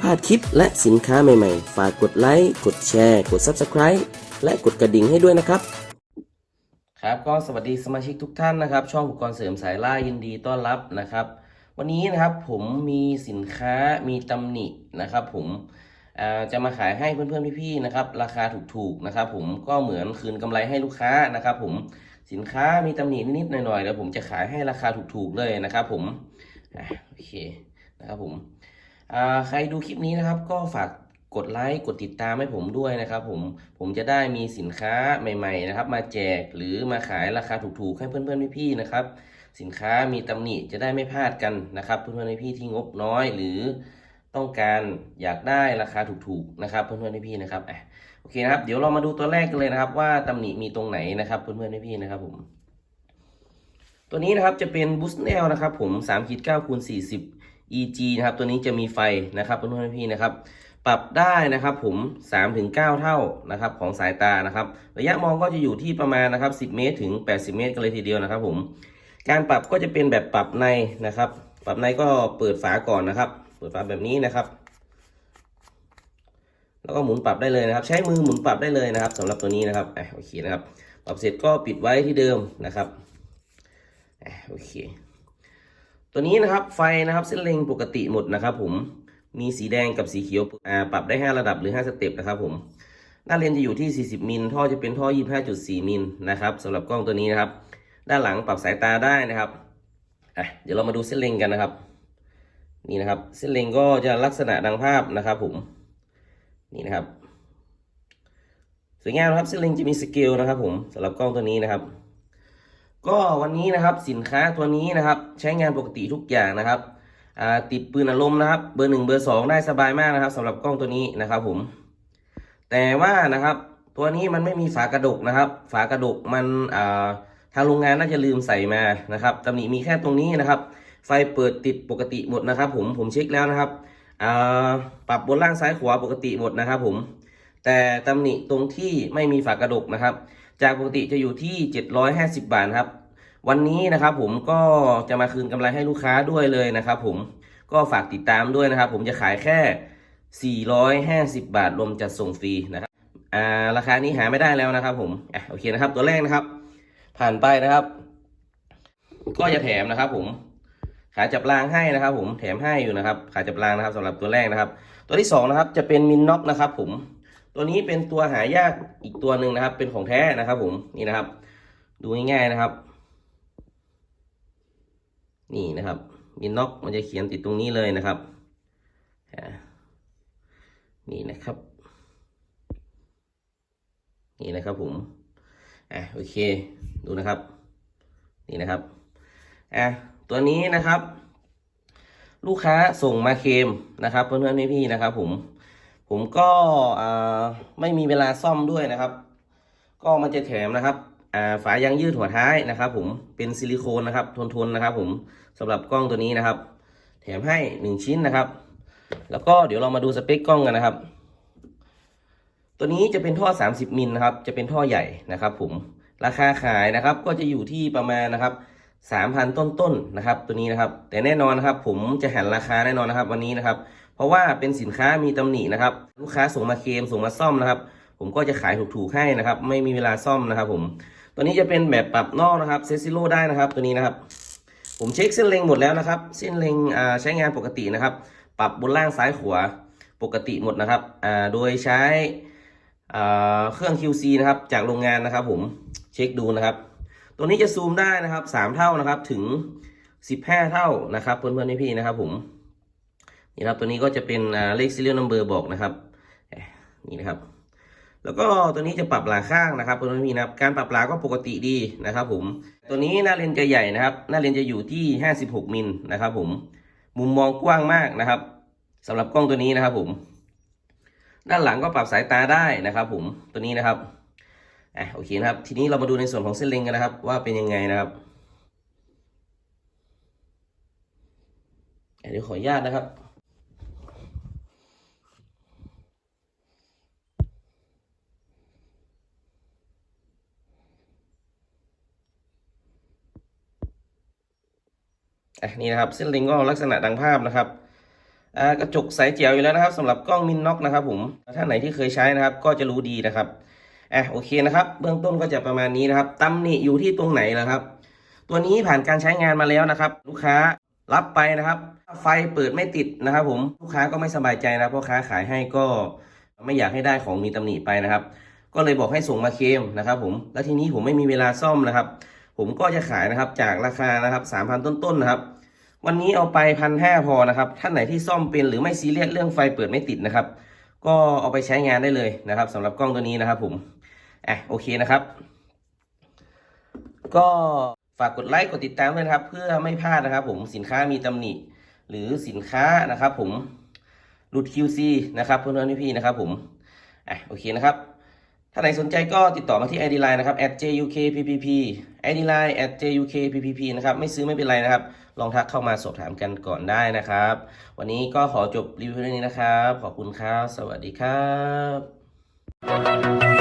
พลาดคลิปและสินค้าใหม่ๆ ฝากกดไลค์ กดแชร์ กด Subscribe และกดกระดิ่งให้ด้วยนะครับ ครับก็สวัสดีสมาชิกทุกท่านนะครับ ช่องอุปกรณ์เสริมสายล่ายินดีต้อนรับนะครับ วันนี้นะครับผมมีสินค้ามีตำหนินะครับ ผมจะมาขายให้เพื่อนๆพี่ๆนะครับ ราคาถูกๆนะครับ ผมก็เหมือนคืนกำไรให้ลูกค้านะครับ ผมสินค้ามีตำหนินิดๆหน่อยๆเดี๋ยวผมจะขายให้ราคาถูกๆเลยนะครับ ผมโอเคนะครับผม ใครดูคลิปนี้นะครับก็ฝากกดไลค์กดติดตามให้ผมด้วยนะครับผมผมจะได้มีสินค้าใหม่ๆนะครับ มาแจกหรือมาขายราคาถูกๆให้เพื่อนๆพี่ๆนะครับ สินค้ามีตำหนิจะได้ไม่พลาดกันนะครับ เพื่อนๆพี่ๆที่งบน้อย หรือต้องการอยากได้ราคาถูกๆนะครับ เพื่อนๆพี่ๆนะครับโอเคนะครับ เดี๋ยวเรามาดูตัวแรกกันเลยนะครับ ว่าตำหนิมีตรงไหนนะครับ เพื่อนๆพี่ๆนะครับผม ตัวนี้นะครับจะเป็นบูสเนลนะครับ ผม3ขีด9คูณ40 EG นะครับตัวนี้จะมีไฟนะครับเพื่อนๆพี่นะครับ ปรับได้นะครับผม3ถึง9เท่านะครับของสายตานะครับ ระยะมองก็จะอยู่ที่ประมาณนะครับ 10 เมตรถึง 80 เมตรกันเลยทีเดียวนะครับผมการปรับก็จะเป็นแบบปรับในนะครับ ปรับในก็เปิดฝาก่อนนะครับ เปิดฝาแบบนี้นะครับ แล้วก็หมุนปรับได้เลยนะครับ ใช้มือหมุนปรับได้เลยนะครับสำหรับตัวนี้นะครับโอเคนะครับ ปรับเสร็จก็ปิดไว้ที่เดิมนะครับโอเค ตัวนี้นะครับไฟนะครับเส้นเล็งปกติหมดนะครับผมมีสีแดงกับสีเขียวปรับได้ 5 ระดับหรือ 5 สเต็ปนะครับผมหน้าเลนจะอยู่ที่ 40 มิลท่อจะเป็นท่อ 25.4 มิลนะครับสำหรับกล้องตัวนี้นะครับ ด้านหลังปรับสายตาได้นะครับอะเดี๋ยวเรามาดูเส้นเล็งกันนะครับ นี่นะครับ เส้นเล็งก็จะลักษณะดังภาพนะครับผมนี่นะครับสวยงามครับเส้นเล็งจะมีสเกลนะครับผมสำหรับกล้องตัวนี้นะครับ ก็วันนี้นะครับสินค้าตัวนี้นะครับใช้งานปกติทุกอย่างนะครับติดปืนอารมณ์นะครับเบอร์หนึ่งเบอร์สองได้สบายมากนะครับสำหรับกล้องตัวนี้นะครับผม แต่ว่านะครับตัวนี้มันไม่มีฝากระดกนะครับ ฝากระดกมันทางโรงงานน่าจะลืมใส่มานะครับตำหนิมีแค่ตรงนี้นะครับ ไฟเปิดติดปกติหมดนะครับ ผมผมเช็คแล้วนะครับปรับบนล่างซ้ายขวาปกติหมดนะครับ ผมแต่ตำหนิตรงที่ไม่มีฝากระดกนะครับ จากปกติจะอยู่ที่ 750 บาทครับ วันนี้นะครับผมก็จะมาคืนกำไรให้ลูกค้าด้วยเลยนะครับผมก็ฝากติดตามด้วยนะครับ ผมจะขายแค่ 450 บาทรวมจัดส่งฟรีนะครับอ่าราคานี้หาไม่ได้แล้วนะครับ ผมอะโอเคนะครับ ตัวแรกนะครับ ผ่านไปนะครับ ก็จะแถมนะครับ ผมขาจับรางให้นะครับ ผมแถมให้อยู่นะครับ ขาจับรางนะครับสำหรับตัวแรกนะครับ ตัวที่สองนะครับจะเป็นมินน็อกนะครับ ผม ตัวนี้เป็นตัวหายากอีกตัวหนึ่งนะครับ เป็นของแท้นะครับ ผมนี่นะครับ ดูง่ายๆนะครับ นี่นะครับมินน็อกมันจะเขียนติดตรงนี้เลยนะครับนี่นะครับ นี่นะครับผมอะโอเค ดูนะครับ นี่นะครับอะตัวนี้นะครับ ลูกค้าส่งมาเคมนะครับเพื่อนๆพี่ๆนะครับ ผม ผมก็ไม่มีเวลาซ่อมด้วยนะครับ ก็มันจะแถมนะครับอ่าฝายางยืดหัวท้ายนะครับ ผมเป็นซิลิโคนนะครับทนๆนะครับ ผมสำหรับกล้องตัวนี้นะครับ แถมให้หนึ่งชิ้นนะครับ แล้วก็เดี๋ยวเรามาดูสเปคกล้องกันนะครับ ตัวนี้จะเป็นท่อ 30 มิลนะครับ จะเป็นท่อใหญ่นะครับ ผมราคาขายนะครับ ก็จะอยู่ที่ประมาณนะครับ3,000 ต้นๆนะครับ ตัวนี้นะครับ แต่แน่นอนนะครับ ผมจะหันราคาแน่นอนนะครับ วันนี้นะครับ เพราะว่าเป็นสินค้ามีตำหนินะครับ ลูกค้าส่งมาเคลมส่งมาซ่อมนะครับ ผมก็จะขายถูกๆให้นะครับ ไม่มีเวลาซ่อมนะครับ ผมตัวนี้จะเป็นแบบปรับนอกนะครับเซซิโลได้นะครับ ตัวนี้นะครับ ผมเช็คเส้นเล็งหมดแล้วนะครับ เส้นเล็งใช้งานปกตินะครับ ปรับบนล่างซ้ายขวาปกติหมดนะครับโดยใช้เครื่อง QC นะครับ จากโรงงานนะครับ ผมเช็คดูนะครับ ตัวนี้จะซูมได้นะครับสามเท่านะครับถึงสิบห้าเท่านะครับเพื่อนๆพี่ๆนะครับผม นี่ครับตัวนี้ก็จะเป็นเลข serial number บอกนะครับนี่นะครับ แล้วก็ตัวนี้จะปรับหลาข้างนะครับเพื่อนๆพี่นะครับการปรับหลาก็ปกติดีนะครับ ผม ตัวนี้หน้าเลนจะใหญ่นะครับ หน้าเลนจะอยู่ที่ 56มิลนะครับผมมุมมองกว้างมากนะครับสำหรับกล้องตัวนี้นะครับ ผม ด้านหลังก็ปรับสายตาได้นะครับ ผมตัวนี้นะครับอะโอเคนะครับ ทีนี้เรามาดูในส่วนของเส้นเล็งกันนะครับ ว่าเป็นยังไงนะครับเดี๋ยวขออนุญาตนะครับ อะนี่นะครับเส้นเล็งก็ลักษณะดังภาพนะครับกระจกใสแจ๋วอยู่แล้วนะครับสำหรับกล้องมินน็อกนะครับ ผมถ้าไหนที่เคยใช้นะครับ ก็จะรู้ดีนะครับอะโอเคนะครับ เบื้องต้นก็จะประมาณนี้นะครับตำหนิอยู่ที่ตรงไหนล่ะครับ ตัวนี้ผ่านการใช้งานมาแล้วนะครับ ลูกค้ารับไปนะครับ ไฟเปิดไม่ติดนะครับ ผมลูกค้าก็ไม่สบายใจนะพ่อค้าขายให้ก็ไม่อยากให้ได้ของมีตำหนิไปนะครับ ก็เลยบอกให้ส่งมาเคมนะครับ ผมแล้วทีนี้ผมไม่มีเวลาซ่อมนะครับ ผมก็จะขายนะครับจากราคานะครับสามพันต้นๆนะครับ วันนี้เอาไปพันห้าพอนะครับ ท่านไหนที่ซ่อมเป็นหรือไม่ซีเรียสเรื่องไฟเปิดไม่ติดนะครับ ก็เอาไปใช้งานได้เลยนะครับสำหรับกล้องตัวนี้นะครับ ผมอะโอเคนะครับ ก็ฝากกดไลค์กดติดตามด้วยนะครับ เพื่อไม่พลาดนะครับ ผมสินค้ามีตำหนิ หรือสินค้านะครับ ผมหลุด QC นะครับเพื่อนๆพี่ๆนะครับ ผมอะโอเคนะครับ ถ้าไหนสนใจก็ติดต่อมาที่ ID Line นะครับ @jukppp ID Line @jukppp นะครับ ไม่ซื้อไม่เป็นไรนะครับ ลองทักเข้ามาสอบถามกันก่อนได้นะครับ วันนี้ก็ขอจบรีวิวเรื่องนี้นะครับ ขอบคุณครับ สวัสดีครับ